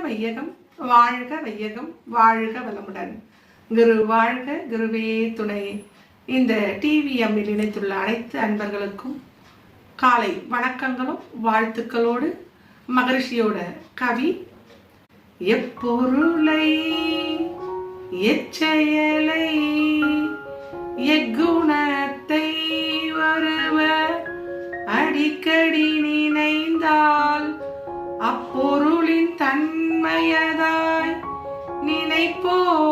வையகம் வாழ்க வையகம் வாழ்க வளமுடன். குரு வாழ்க குருவே துணை. இந்த டிவிஎம்மில் இணைத்துள்ள அனைத்து அன்பர்களுக்கும் காலை வணக்கங்களும் வாழ்த்துக்களோடு மகரிஷியோட கவி எப்பொருளை எச்செயலை எக்குணத்தை ஒருவர் அடிக்கடி நினைந்தால் அப்போ தன்மையதாய் நினைப்போராற்றல்.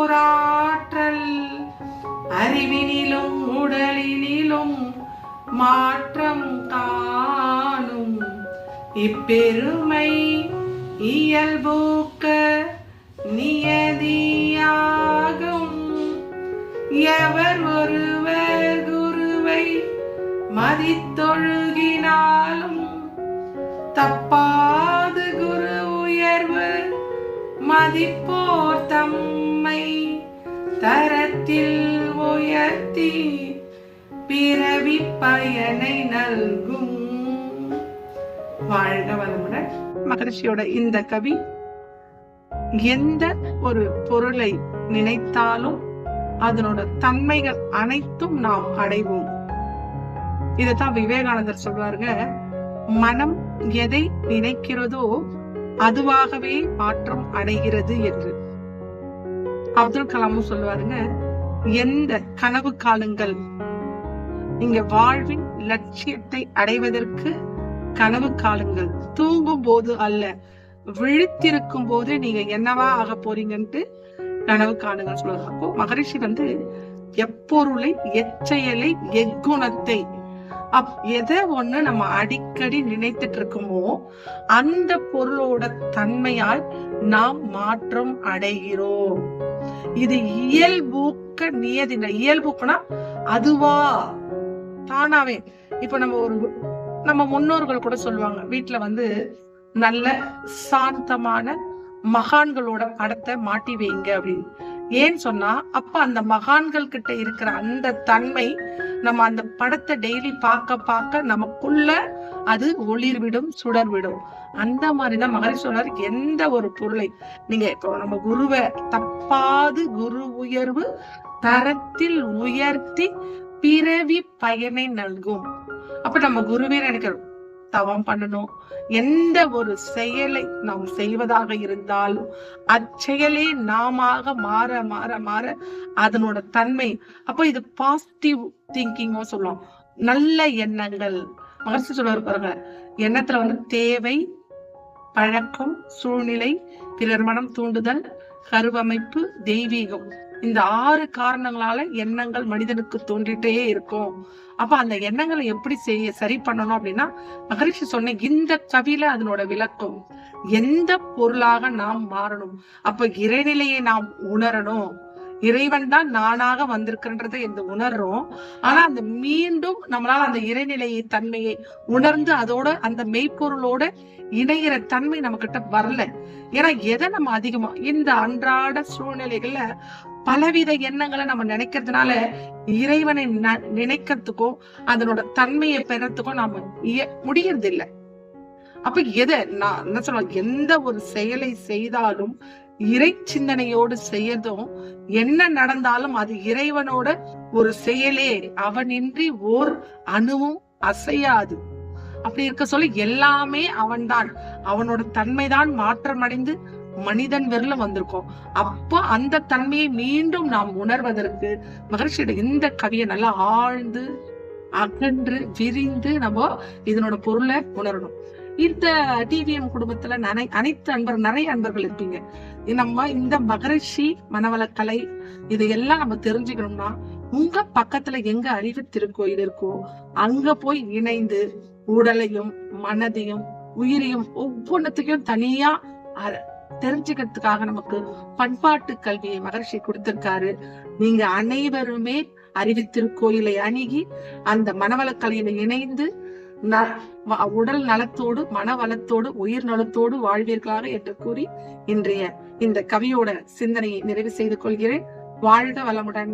அறிவினிலும் உடலினிலும் மாற்றம் காணும். இப்பெருமை இயல்பூக்க நியதியாகும். எவர் ஒருவர் குருவை மதித்தொழுகினாலும் தப்பாது குரு உயர்வு மதிப்போர் தம்மை தரத்தில் உயர்த்தி பிறவி பயனை நல்கும். வாழ்க வளமுடன். மகரிஷியோட இந்த கவி எந்த ஒரு பொருளை நினைத்தாலும் அதனோட தன்மைகள் அனைத்தும் நாம் அடைவோம். இதைத்தான் விவேகானந்தர் சொல்றாருங்க மனம் எதை நினைக்கிறதோ அதுவாகவே மாற்றம் அடைகிறது என்று. அப்துல் கலாமும் சொல்லுவாருங்க எந்த கனவு காலங்கள் நீங்க வாழ்வின் லட்சியத்தை அடைவதற்கு கனவு காலங்கள்? தூங்கும் போது அல்ல விழித்திருக்கும் போது நீங்க என்னவா ஆக போறீங்கன்ட்டு கனவு காணுங்கள் சொல்லுவாங்க. அப்போ மகரிஷி வந்து எப்பொருளை எச்செயலை எக்குணத்தை அப் எதை ஒண்ணு நம்ம அடிக்கடி நினைத்துட்டு இருக்கோமோ அந்த பொருளோட தன்மையால் நாம் மாற்றம் அடைகிறோம். இது இயல்பூக்க நியதி இயல்பூக்குனா அதுவா? தானாவே. இப்ப நம்ம ஒரு நம்ம முன்னோர்கள் கூட சொல்லுவாங்க வீட்டுல வந்து நல்ல சாந்தமான மகான்களோட படத்தை மாட்டி வைங்க அப்படின்னு. ஏன்னு சொன்னா அப்ப அந்த மகான்கள் கிட்ட இருக்கிற அந்த தன்மை நம்ம அந்த படத்தை டெய்லி பார்க்க பார்க்க நமக்குள்ள அது ஒளிர்விடும் சுடர்விடும். சுடர் விடும் அந்த மாதிரிதான் மகரி சொன்னார் எந்த ஒரு பொருளை. நீங்க இப்போ நம்ம குருவை தப்பாது குரு உயர்வு தரத்தில் உயர்த்தி பிறவி பயனை நல்கும். அப்ப நம்ம குருவே நினைக்கிறோம் தவம் பண்ணணும். எந்த ஒரு செயலை நாம் செய்வதாக இருந்தாலும் அச்செயலே நாம மாற மாற மாற அதனோட தன்மை. அப்போ இது பாசிட்டிவ் திங்கிங்கும் சொல்லுவோம் நல்ல எண்ணங்கள். மகர்ஷி சொல்ல பாருங்க எண்ணத்துல வந்து தேவை பழக்கம் சூழ்நிலை பிறர் மனம் தூண்டுதல் கருவமைப்பு தெய்வீகம். இந்த ஆறு காரணங்களால எண்ணங்கள் மனிதனுக்கு தோன்றிட்டே இருக்கும். அப்ப அந்த எண்ணங்களை எப்படி செய்ய சரி பண்ணணும் அப்படின்னா மகரிஷி சொன்ன இந்த கவியில அதனோட விளக்கம். எந்த பொருளாக நாம் மாறணும்? அப்ப இறைநிலையை நாம் உணரணும்? இறைவன் தான் நானாக வந்திருக்கின்றதை இந்த உணர்றோம். ஆனா அந்த மீண்டும் நம்மளால அந்த இறைநிலையை தன்மையை உணர்ந்து அதோட அந்த மெய்ப்பொருளோட இணைகிற தன்மை நம்ம கிட்ட வரல. ஏன்னா எதை நம்ம அதிகமா இந்த அன்றாட சூழ்நிலைகள்ல பலவித எண்ணங்களை நம்ம நினைக்கிறதுனால இறைவனை நினைக்கிறதுக்கோ அதனோட தன்மையை பெறத்துக்கோ நாம முடியறதில்லை. அப்ப எதை நான் என்ன சொல்லுவேன் எந்த ஒரு செயலை செய்தாலும் இறை சிந்தனையோடு செய்யறதும் என்ன நடந்தாலும் அது இறைவனோட ஒரு செயலே. அவனின்றி ஓர் அணுவும் அசையாது. அப்படி இருக்க சொல்லி எல்லாமே அவன்தான். அவனோட தன்மைதான் மாற்றமடைந்து மனிதன் விரல வந்திருக்கோம். அப்போ அந்த தன்மையை மீண்டும் நாம் உணர்வதற்கு மகர்ஷியோட இந்த கவியை நல்லா ஆழ்ந்து அகன்று விரிந்து நம்ம இதனோட பொருளை உணரணும். இந்த டிவிஎம் குடும்பத்துல நிறை அனைத்து அன்பர் நிறைய அன்பர்கள் இருப்பீங்க. நம்ம இந்த மகரிஷி மனவளக்கலை இதையெல்லாம் நம்ம தெரிஞ்சுக்கணும்னா உங்க பக்கத்துல எங்க அறிவு திருக்கோயில் இருக்கோ அங்க போய் இணைந்து உடலையும் மனதையும் உயிரையும் ஒவ்வொன்றத்தையும் தனியா தெரிஞ்சுக்கிறதுக்காக நமக்கு பண்பாட்டு கல்வியை மகர்ஷி கொடுத்திருக்காரு. நீங்க அனைவருமே அறிவு திருக்கோயிலை அணுகி அந்த மனவளக்கலையில இணைந்து உடல் நலத்தோடு மன வளத்தோடு உயிர் நலத்தோடு வாழ்வீர்களாக என்று கூறி இன்றைய இந்த கவியோட சிந்தனையை நிறைவு செய்து கொள்கிறேன். வாழ்க வளமுடன்.